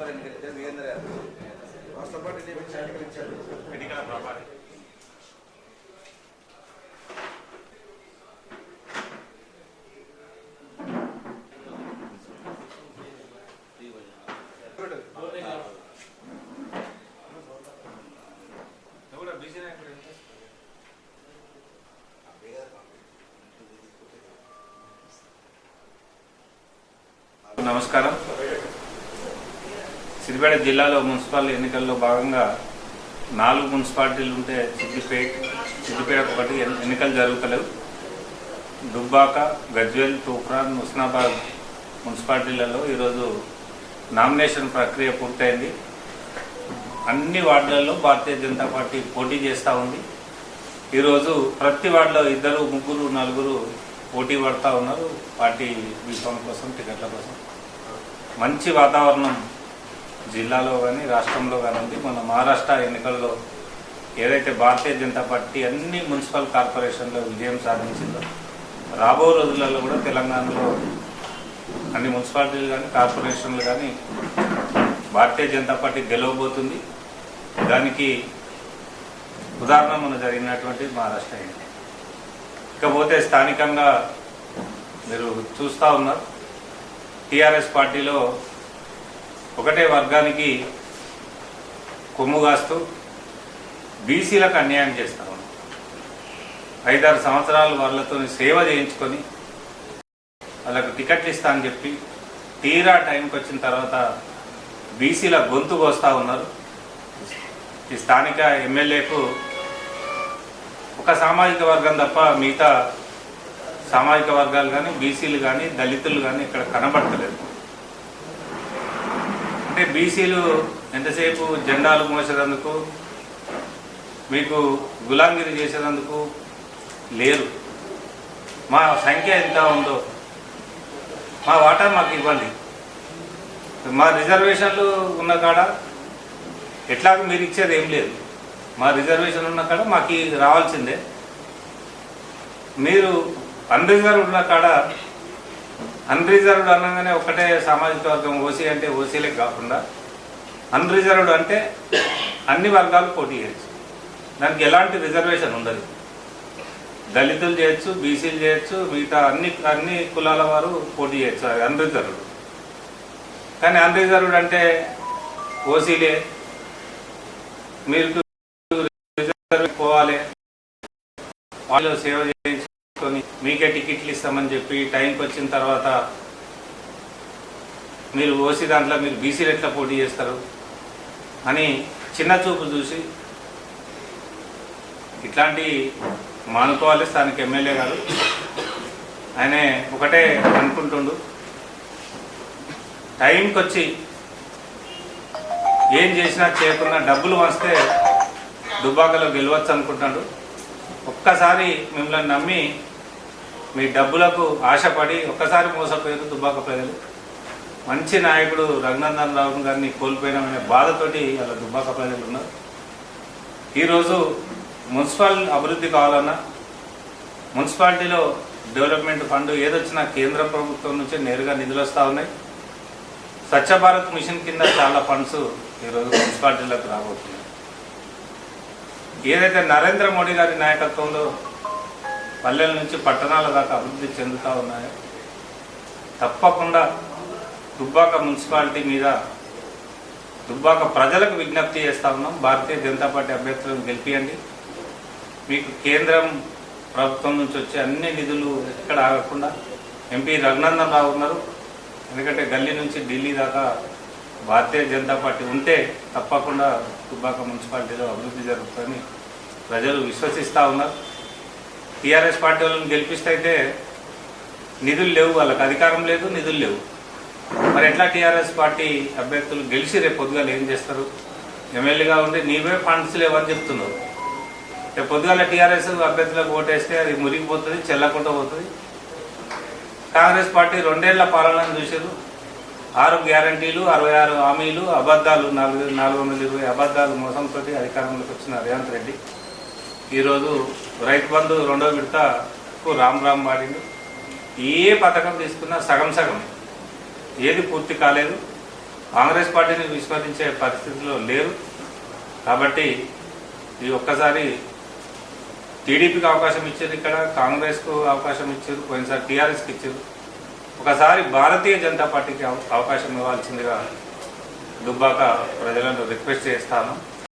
Municipal ఎన్నికలు వీరేంద్ర గారు రాష్ట్ర పార్టీ నియమించిన ఎన్నికలు ఇచ్చారు ఎన్నికల నమస్కారం. సిరిపేట జిల్లాలో మున్సిపల్ ఎన్నికల్లో భాగంగా నాలుగు మున్సిపాలిటీలు ఉంటే సిద్దిపేట సిద్దిపేట ఒకటి ఎన్నికలు జరుగుతలేవు. దుబ్బాక గజ్వేల్ తూఫ్రాన్ హుస్నాబాద్ మున్సిపాలిటీలలో ఈరోజు నామినేషన్ ప్రక్రియ పూర్తయింది. అన్ని వార్డులలో భారతీయ జనతా పార్టీ పోటీ చేస్తూ ఉంది. ఈరోజు ప్రతి వార్డులో ఇద్దరు ముగ్గురు నలుగురు పోటీ పడతా ఉన్నారు. పార్టీ బీఫామ్ కోసం టికెట్ల కోసం. మంచి వాతావరణం జిల్లాలో కానీ రాష్ట్రంలో కానీ ఉంది మన మహారాష్ట్ర ఎన్నికల్లో ఏదైతే భారతీయ జనతా పార్టీ అన్ని మున్సిపల్ కార్పొరేషన్లో విజయం సాధించిందో రాబో రోజులలో కూడా తెలంగాణలో అన్ని మున్సిపాలిటీలు కానీ కార్పొరేషన్లు కానీ భారతీయ జనతా పార్టీ గెలవబోతుంది. దానికి ఉదాహరణ మన జరిగినటువంటి మహారాష్ట్ర ఎన్నిక. ఇకపోతే స్థానికంగా మీరు చూస్తూ ఉన్నారు. టీఆర్ఎస్ పార్టీలో ఒకటే వర్గానికి కొమ్ము కాస్తూ బీసీలకు అన్యాయం చేస్తా ఉన్నాం ఐదారు సంవత్సరాలు వాళ్ళతో సేవ చేయించుకొని వాళ్ళకు టికెట్లు ఇస్తా అని చెప్పి తీరా టైంకి వచ్చిన తర్వాత బీసీల గొంతు కోస్తా ఉన్నారు. ఈ స్థానిక ఎమ్మెల్యేకు ఒక సామాజిక వర్గం తప్ప మిగతా సామాజిక వర్గాలు కానీ బీసీలు కానీ దళితులు కానీ ఇక్కడ కనబడతలేదు. అంటే బీసీలు ఎంతసేపు జెండాలు మోసేటందుకు మీకు గులాంగిరి చేసేటందుకు లేరు. మా సంఖ్య ఎంత ఉందో మా వాటా మాకు ఇవ్వండి. మా రిజర్వేషన్లు ఉన్న కాడ ఎట్లాగో మీరు ఇచ్చేది ఏం లేదు. మా రిజర్వేషన్ ఉన్న కాడ మాకు రావాల్సిందే. మీరు అన్రిజర్వ్ ఉన్న కాడ అన్రిజర్వ్డ్ అనగానే ఒకటే సామాజిక వర్గం ఓసీ అంటే ఓసీలే కాకుండా అన్రిజర్వ్డ్ అంటే అన్ని వర్గాలు పోటీ చేయొచ్చు. దానికి ఎలాంటి రిజర్వేషన్ ఉండదు. దళితులు చేయొచ్చు బీసీలు చేయొచ్చు మిగతా అన్ని అన్ని కులాల వారు పోటీ చేయొచ్చు అది అన్రిజర్వ్డ్ కానీ అన్రిజర్వ్డ్ అంటే ఓసీలే మీరు రిజర్వ్ పోవాలి. వాళ్ళు సేవ చేయించుకొని మీకే టికెట్లు ఇస్తామని చెప్పి టైంకి వచ్చిన తర్వాత మీరు ఓసీ దాంట్లో మీరు బీసీలు ఎట్లా పోటీ చేస్తారు అని చిన్న చూపు చూసి ఇట్లాంటి మానుకోవాలి స్థానిక ఎమ్మెల్యే గారు. ఆయనే ఒకటే అనుకుంటుండు. టైంకి వచ్చి ఏం చేసినా చేయకుండా డబ్బులు వస్తే దుబాకలో గెలవచ్చు అనుకుంటున్నాడు ఒక్కసారి మిమ్మల్ని నమ్మి మీ డబ్బులకు ఆశపడి ఒక్కసారి మోసపోయారు దుబ్బాక ప్రజలు. మంచి నాయకుడు రఘునందన్ రావు గారిని కోల్పోయినామనే బాధతోటి అలా దుబ్బాక ప్రజలు ఉన్నారు. ఈరోజు మున్సిపల్ అభివృద్ధి కావాలన్నా మున్సిపాలిటీలో డెవలప్మెంట్ ఫండ్ ఏదొచ్చినా కేంద్ర ప్రభుత్వం నుంచి నేరుగా నిధులు వస్తూ ఉన్నాయి. స్వచ్ఛ భారత్ మిషన్ కింద చాలా ఫండ్స్ ఈరోజు మున్సిపాలిటీలకు రాబోతున్నాయి. ఏదైతే నరేంద్ర మోడీ గారి నాయకత్వంలో పల్లెల నుంచి పట్టణాల దాకా అభివృద్ధి చెందుతూ ఉన్నాయో? తప్పకుండా దుబ్బాక మున్సిపాలిటీ మీద దుబ్బాక ప్రజలకు విజ్ఞప్తి చేస్తా ఉన్నాం. భారతీయ జనతా పార్టీ అభ్యర్థులను గెలిపియండి. మీకు కేంద్రం ప్రభుత్వం నుంచి వచ్చే అన్ని నిధులు ఎక్కడ ఆగకుండా ఎంపీ రఘునందన్ రావు ఉన్నారు. ఎందుకంటే గల్లీ నుంచి ఢిల్లీ దాకా భారతీయ జనతా పార్టీ ఉంటే తప్పకుండా దుబ్బాక మున్సిపాలిటీలో అభివృద్ధి జరుగుతుందని ప్రజలు విశ్వసిస్తూ ఉన్నారు. టీఆర్ఎస్ పార్టీ వాళ్ళని గెలిపిస్తే అయితే నిధులు లేవు వాళ్ళకి అధికారం లేదు నిధులు లేవు. మరి ఎట్లా టీఆర్ఎస్ పార్టీ అభ్యర్థులు గెలిచి రేపు పొద్దుగాల ఏం చేస్తారు? ఎమ్మెల్యేగా ఉంటే నీవే ఫండ్స్ లేవని చెప్తున్నారు. రేపు పొద్దుగాల టీఆర్ఎస్ అభ్యర్థులకు ఓటేస్తే అది మురిగిపోతుంది చెల్లకుండా పోతుంది. కాంగ్రెస్ పార్టీ రెండేళ్ళ పాలనను చూసారు ఆరు గ్యారంటీలు అరవై ఆరు హామీలు అబద్ధాలు నాలుగు నాలుగు వందల ఇరవై అబద్ధాలు మోసంతో అధికారంలోకి వచ్చిన రేవంత్ రెడ్డి. ఈరోజు రైతు బంధు రెండో విడతకు రామ్ రామ్ మారింది. ఏ పథకం తీసుకున్నా సగం సగం. ఏది పూర్తి కాలేదు. కాంగ్రెస్ పార్టీని విస్మరించే పరిస్థితిలో లేరు. కాబట్టి ఈ ఒక్కసారి టీడీపీకి అవకాశం ఇచ్చారు ఇక్కడ కాంగ్రెస్కు అవకాశం ఇచ్చారు పోయినసారి టీఆర్ఎస్కి ఇచ్చారు. ఒకసారి భారతీయ జనతా పార్టీకి అవ- అవకాశం ఇవ్వాల్సిందిగా దుబ్బాక ప్రజలను రిక్వెస్ట్ చేస్తాను.